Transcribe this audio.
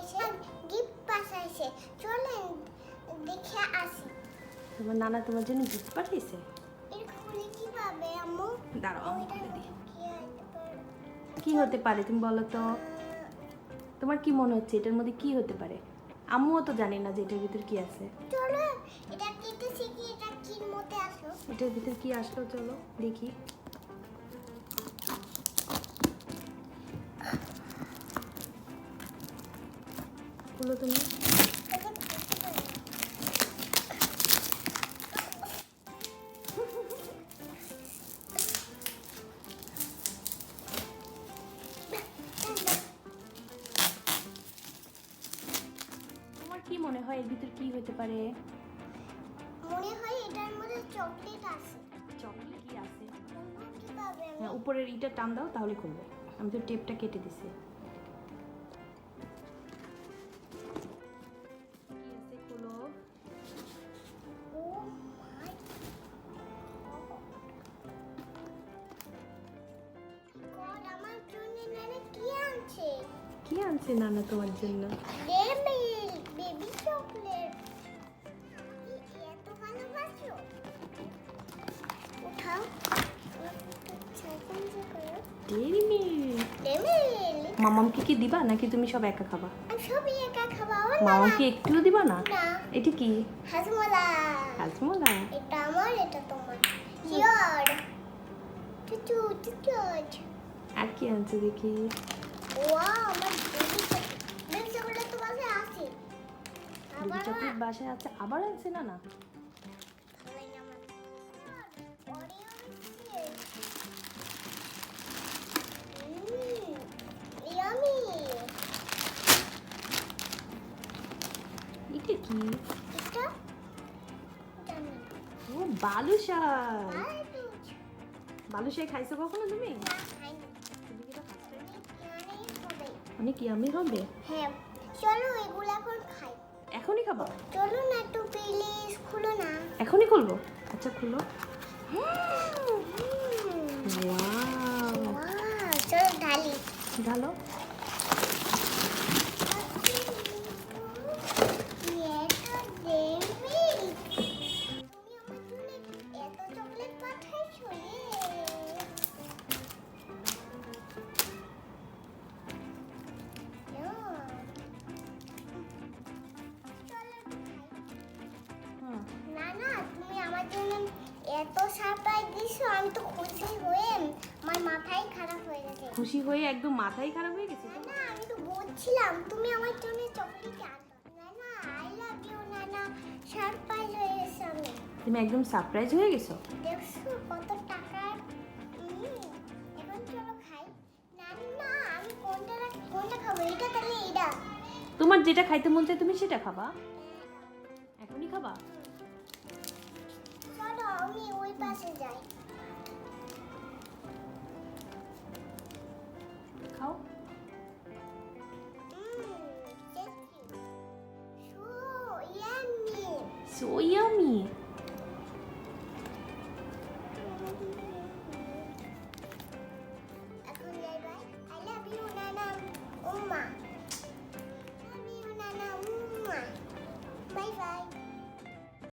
পাঠাইছে গিফট পাঠাইছে চলেন দেখে আসি। তোমার নানা তোমার জন্য গিফট পাঠিয়েছে? এর খুলে কি পাবে আম্মু? দাঁড়াও আমি খুলে দিই কি হতে পারে? তুমি বলো তো? তোমার কি মনে হচ্ছে এটার মধ্যে কি হতে পারে? আম্মুও তো জানি না যে এটার ভিতর কি আছে। চলো এটা কেটে শিখি এটা কি মধ্যে আসলো? এটার ভিতর কি আসলো চলো দেখি। খুলো তুমি। তোমার কি মনে হয় এর ভিতর কি হতে পারে? মনে হয় এটার মধ্যে চকলেট আছে। চকলেট কি হ্যাঁ উপরের ইটা টান দাও তাহলে খুলবে। আমি তো টেপটা কেটে দিছি। কি আনছে নানা তোমার জন্য? মামামকে কি দিবা নাকি তুমি সব একা খাবা? সবই একা খাব আমার মামাকে একটুও দিবা না? না। এটা কি? হাজমোলা। হাজমোলা? এটা আমার এটা তোমার। ইয়ার আর কি আনছে দেখি। বেবি বেবি চকলেট আছে। আবার বাসায় আছে আবার আনছে না না? এটা কি এটা ও বালুশাই আর বালুশাই খাইছো কখনো তুমি? না খাইনি। অনেক ইয়ামি হবে। হ্যাঁ চলো এগুলো এখন খাই। এখনই খাব? চলো না একটু প্লিজ খুলো না। এখনই খুলবো? আচ্ছা খুলো। হুম, ওয়াও। ওয়াও, চলো ঢালি। ঢালো। আমি তো খুশি হয়ে আমার মাথাই খারাপ হয়ে গেছে। খুশি হয়ে একদম মাথাই খারাপ হয়ে গেছে না আমি তো বলছিলাম তুমি আমার জন্য চকলেট না না আই লাভ ইউ না না সারপ্রাইজ হয়ে গেছে আমি। তুমি একদম সারপ্রাইজ হয়ে গেছো? দেখছ কত টাকার উম, এখন চলো খাই। না না আমি কোনটা কোনটা খাব? এটা তাহলে এটা তোমার যেটা খাইতে মন চায় তুমি সেটা খাবা। এখনই খাবা? চলো আমি ওই পাশে যাই। そうい